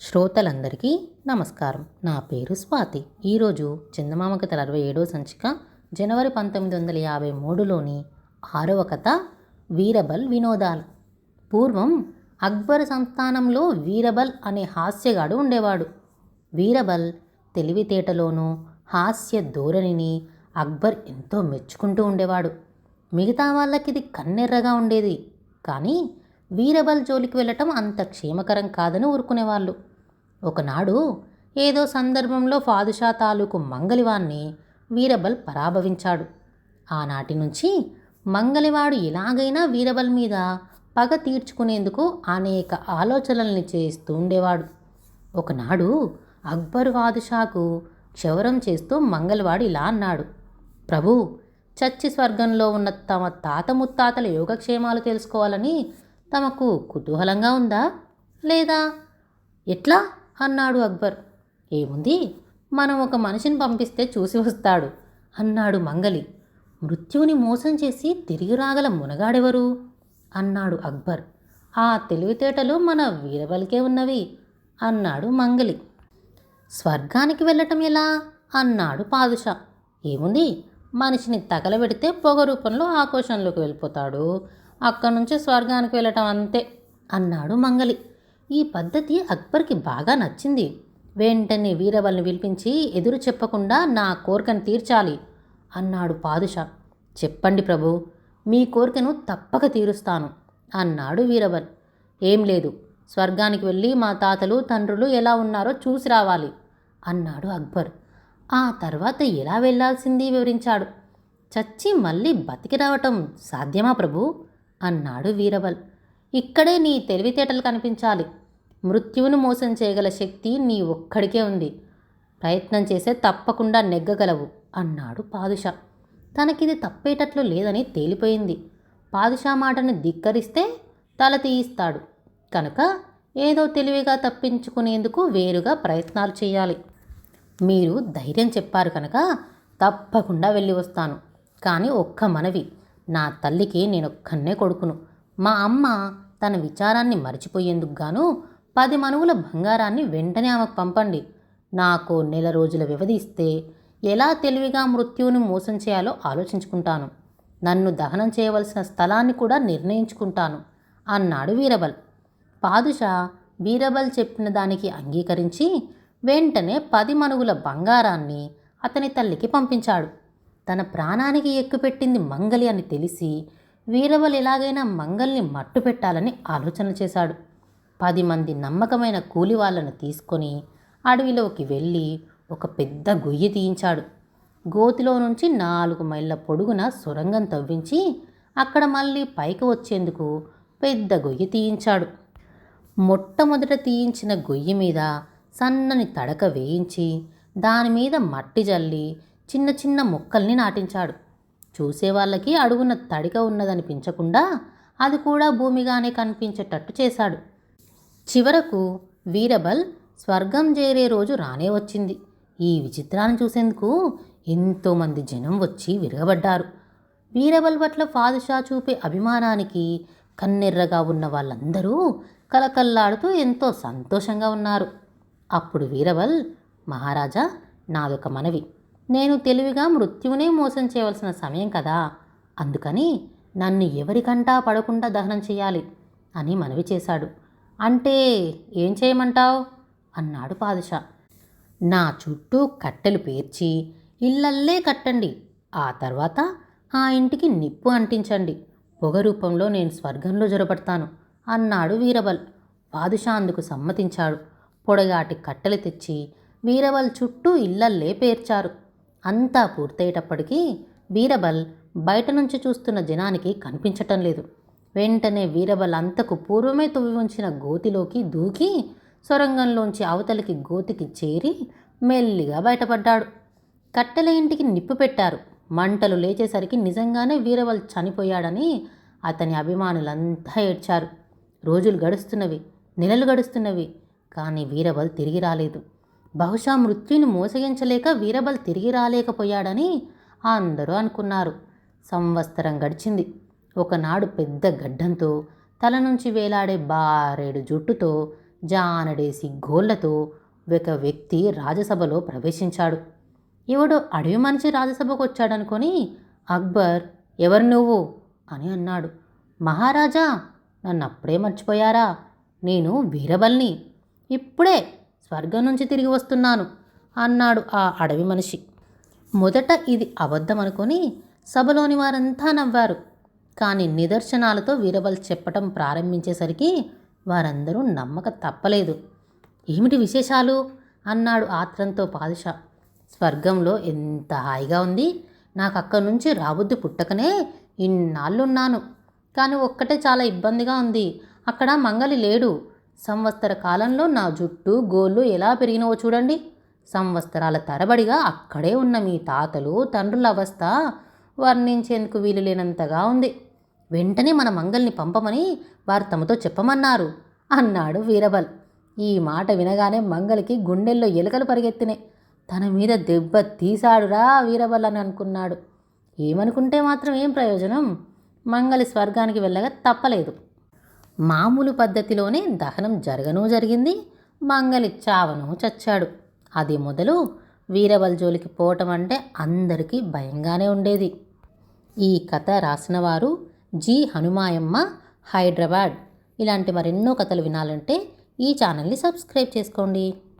శ్రోతలందరికీ నమస్కారం. నా పేరు స్వాతి. ఈరోజు చందమామ కథల అరవై ఏడవ సంచిక జనవరి పంతొమ్మిది వందల యాభై మూడులోని ఆరవ కథ వీరబల్ వినోదాలు. పూర్వం అక్బర్ సంస్థానంలో వీరబల్ అనే హాస్యగాడు ఉండేవాడు. వీరబల్ తెలివితేటలోనూ హాస్య ధోరణిని అక్బర్ ఎంతో మెచ్చుకుంటూ ఉండేవాడు. మిగతా వాళ్ళకి ఇది కన్నెర్రగా ఉండేది. కానీ వీరబల్ జోలికి వెళ్ళటం అంత క్షేమకరం కాదని ఊరుకునేవాళ్ళు. ఒకనాడు ఏదో సందర్భంలో ఫాదుషా తాలూకు మంగలివాణ్ణి వీరబల్ పరాభవించాడు. ఆనాటి నుంచి మంగలివాడు ఎలాగైనా వీరబల్ మీద పగ తీర్చుకునేందుకు అనేక ఆలోచనల్ని చేస్తూ ఉండేవాడు. ఒకనాడు అక్బర్ బాదుషాకు క్షవరం చేస్తూ మంగళవాడు ఇలా అన్నాడు. ప్రభు చచ్చి స్వర్గంలో ఉన్న తమ తాత ముత్తాతల యోగక్షేమాలు తెలుసుకోవాలని తమకు కుతూహలంగా ఉందా? లేదా? ఎట్లా? అన్నాడు అక్బర్. ఏముంది? మనం ఒక మనిషిని పంపిస్తే చూసి వస్తాడు అన్నాడు మంగలి. మృత్యువుని మోసం చేసి తిరిగి రాగల మునగాడెవరు? అన్నాడు అక్బర్. ఆ తెలివితేటలు మన వీరబలికే ఉన్నవి అన్నాడు మంగలి. స్వర్గానికి వెళ్ళటం ఎలా? అన్నాడు పాదుషా. ఏముంది? మనిషిని తగలబెడితే పొగ రూపంలో ఆకోశంలోకి వెళ్ళిపోతాడు అక్కడి నుంచి స్వర్గానికి వెళ్ళటం అంతే అన్నాడు మంగలి. ఈ పద్ధతి అక్బర్కి బాగా నచ్చింది. వెంటనే వీరబల్ని పిలిపించి ఎదురు చెప్పకుండా నా కోరికను తీర్చాలి అన్నాడు పాదుషా. చెప్పండి ప్రభు మీ కోరికను తప్పక తీరుస్తాను అన్నాడు వీరబల్ ఏం లేదు స్వర్గానికి వెళ్ళి మా తాతలు తండ్రులు ఎలా ఉన్నారో చూసి రావాలి అన్నాడు అక్బర్. ఆ తర్వాత ఎలా వెళ్ళాల్సింది వివరించాడు. చచ్చి మళ్ళీ బతికి రావటం సాధ్యమా ప్రభు? అన్నాడు వీరబల్ ఇక్కడే నీ తెలివితేటలు కనిపించాలి. మృత్యువును మోసం చేయగల శక్తి నీ ఒక్కడికే ఉంది. ప్రయత్నం చేసే తప్పకుండా నెగ్గగలవు అన్నాడు పాదుషా. తనకిది తప్పేటట్లు లేదని తేలిపోయింది. పాదుషా మాటను ధిక్కరిస్తే తల తీయిస్తాడు. కనుక ఏదో తెలివిగా తప్పించుకునేందుకు వేరుగా ప్రయత్నాలు చేయాలి. మీరు ధైర్యం చెప్పారు కనుక తప్పకుండా వెళ్ళి వస్తాను. కానీ ఒక్క మనవి నా తల్లికి నేనొక్కనే కొడుకును. మా అమ్మ తన విచారాన్ని మర్చిపోయేందుకు గాను పది మనువుల బంగారాన్ని వెంటనే ఆమెకు పంపండి. నాకు నెల రోజుల వ్యవధి ఇస్తే ఎలా తెలివిగా మృత్యువుని మోసం చేయాలో ఆలోచించుకుంటాను. నన్ను దహనం చేయవలసిన స్థలాన్ని కూడా నిర్ణయించుకుంటాను అన్నాడు వీరబల్. పాదుషా వీరబల్ చెప్పిన దానికి అంగీకరించి వెంటనే పది మనుగుల బంగారాన్ని అతని తల్లికి పంపించాడు. తన ప్రాణానికి ఎక్కుపెట్టింది మంగలి అని తెలిసి వీరబల్ ఎలాగైనా మంగల్ని మట్టు పెట్టాలని ఆలోచన చేశాడు. పది మంది నమ్మకమైన కూలి వాళ్ళను తీసుకొని అడవిలోకి వెళ్ళి ఒక పెద్ద గొయ్యి తీయించాడు. గోతిలో నుంచి నాలుగు మైళ్ళ పొడుగున సొరంగం తవ్వించి అక్కడ మళ్ళీ పైకి వచ్చేందుకు పెద్ద గొయ్యి తీయించాడు. మొట్టమొదట తీయించిన గొయ్యి మీద సన్నని తడక వేయించి దాని మీద మట్టి జల్లి చిన్న చిన్న మొక్కల్ని నాటించాడు. చూసేవాళ్ళకి అడుగున తడిక ఉన్నదనిపించకుండా అది కూడా భూమిగానే కనిపించేటట్టు చేశాడు. చివరకు వీరబల్ స్వర్గం చేరే రోజు రానే వచ్చింది. ఈ విచిత్రాన్ని చూసేందుకు ఎంతోమంది జనం వచ్చి విరగబడ్డారు. వీరబల్ పట్ల ఫాదుషా చూపే అభిమానానికి కన్నెర్రగా ఉన్న వాళ్ళందరూ కలకల్లాడుతూ ఎంతో సంతోషంగా ఉన్నారు. అప్పుడు వీరబల్ మహారాజా నాదొక మనవి. నేను తెలివిగా మృత్యువునే మోసం చేయవలసిన సమయం కదా. అందుకని నన్ను ఎవరికంటా పడకుండా దహనం చేయాలి అని మనవి చేశాడు. అంటే ఏం చేయమంటావు? అన్నాడు పాదుషా. నా చుట్టూ కట్టెలు పేర్చి ఇళ్ళల్లే కట్టండి. ఆ తర్వాత ఆ ఇంటికి నిప్పు అంటించండి. పొగ రూపంలో నేను స్వర్గంలో జొరబడతాను అన్నాడు వీరబల్ పాదుషా అందుకు సమ్మతించాడు. పొడగాటి కట్టెలు తెచ్చి వీరబల్ చుట్టూ ఇళ్ళల్లే పేర్చారు. అంతా పూర్తయ్యేటప్పటికీ వీరబల్ బయట నుంచి చూస్తున్న జనానికి కనిపించటం లేదు. వెంటనే వీరబల్ అంతకు పూర్వమే తువ్వి ఉంచిన గోతిలోకి దూకి సొరంగంలోంచి అవతలికి గోతికి చేరి మెల్లిగా బయటపడ్డాడు. కట్టెల ఇంటికి నిప్పు పెట్టారు. మంటలు లేచేసరికి నిజంగానే వీరబల్ చనిపోయాడని అతని అభిమానులంతా ఏడ్చారు. రోజులు గడుస్తున్నవి నెలలు గడుస్తున్నవి కానీ వీరబల్ తిరిగి రాలేదు. బహుశా మృత్యుని మోసగించలేక వీరబల్ తిరిగి రాలేకపోయాడని అందరూ అనుకున్నారు. సంవత్సరం గడిచింది. ఒకనాడు పెద్ద గడ్డంతో తల నుంచి వేలాడే బారేడు జుట్టుతో జానడేసి గోళ్ళతో ఒక వ్యక్తి రాజసభలో ప్రవేశించాడు. ఎవడో అడవి మనిషి రాజసభకు వచ్చాడనుకొని అక్బర్ ఎవరు నువ్వు? అని అన్నాడు. మహారాజా నన్ను అప్పుడే మర్చిపోయారా? నేను వీరబల్ని. ఇప్పుడే స్వర్గం నుంచి తిరిగి వస్తున్నాను అన్నాడు ఆ అడవి మనిషి. మొదట ఇది అబద్ధం అనుకొని సభలోని వారంతా నవ్వారు. కానీ నిదర్శనాలతో వీరబల్ చెప్పటం ప్రారంభించేసరికి వారందరూ నమ్మక తప్పలేదు. ఏమిటి విశేషాలు? అన్నాడు ఆత్రంతో పాదుషా. స్వర్గంలో ఎంత హాయిగా ఉంది. నాకు అక్కడి నుంచి రాబుద్ది పుట్టకనే ఇన్నాళ్ళున్నాను. కానీ ఒక్కటే చాలా ఇబ్బందిగా ఉంది. అక్కడ మంగలి లేడు. సంవత్సర కాలంలో నా జుట్టు గోళ్ళు ఎలా పెరిగినవో చూడండి. సంవత్సరాల తరబడిగా అక్కడే ఉన్న మీ తాతలు తండ్రుల అవస్థ వర్ణించేందుకు వీలు లేనంతగా ఉంది. వెంటనే మన మంగల్ని పంపమని వారు తమతో చెప్పమన్నారు అన్నాడు వీరబల్. ఈ మాట వినగానే మంగలికి గుండెల్లో ఎలుకలు పరిగెత్తినాయి. తన మీద దెబ్బ తీశాడురా వీరబల్ అని అనుకున్నాడు. ఏమనుకుంటే మాత్రం ఏం ప్రయోజనం? మంగలి స్వర్గానికి వెళ్ళగా తప్పలేదు. మామూలు పద్ధతిలోనే దహనం జరగను జరిగింది. మంగలి చావను చచ్చాడు. అది మొదలు వీరబల్ జోలికి పోవటం అంటే అందరికీ భయంగానే ఉండేది. ఈ కథ రాసినవారు జి హనుమాయమ్మ హైదరాబాద్. ఇలాంటి మరెన్నో కథలు వినాలంటే ఈ ఛానల్ని సబ్స్క్రైబ్ చేసుకోండి.